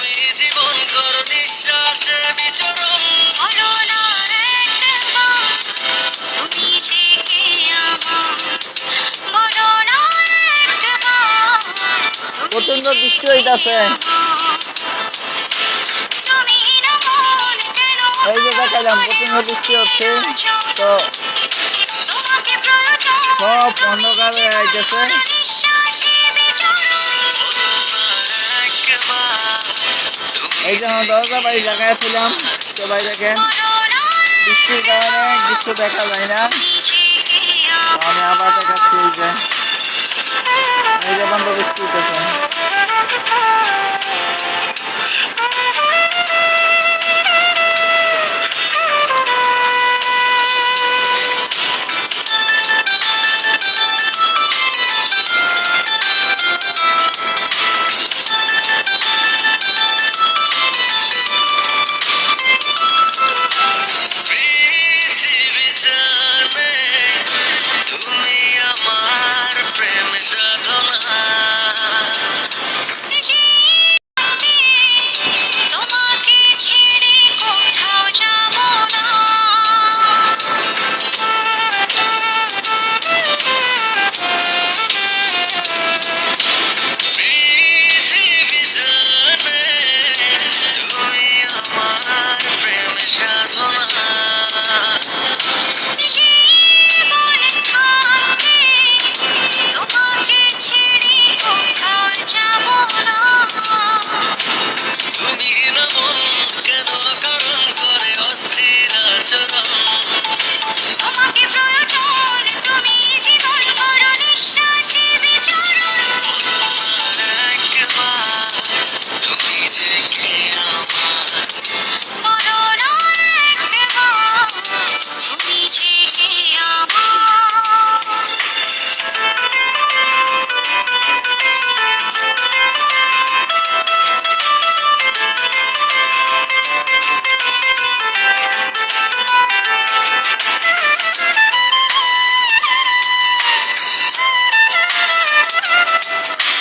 তুমি জীবন করো নিঃশ্বাসে এই যে দেখালাম প্রচণ্ড হচ্ছে। তো সব অন্ধকার হয়ে এই যে দরজা বাড়ি জায়গায় ছিলাম, তো ভাই দেখেন বৃষ্টির কারণে কিছু দেখা যায় না। আমি আবার দেখাচ্ছি এই যে এই যে বন্ধ বৃষ্টি হইতেছে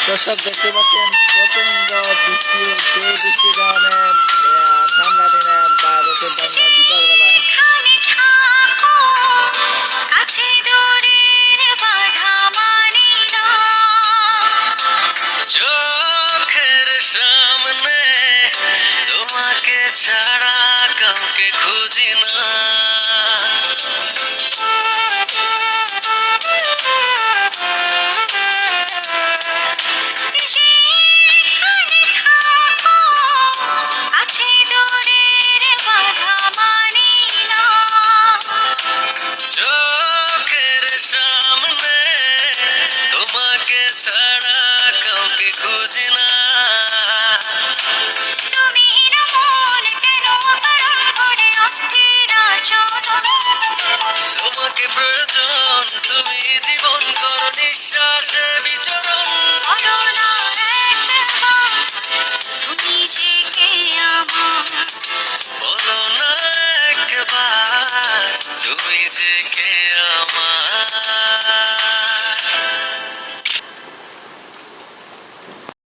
দর্শক দেখতে পাচ্ছেন প্রচণ্ড বৃষ্টি সেই বৃষ্টির কারণে ঠান্ডা দিনে বা রোদের জন্য বিকালবেলা চোখের তোমাকে প্রয়োজন তুমি জীবন কর নিঃশ্বাসে বিচরণ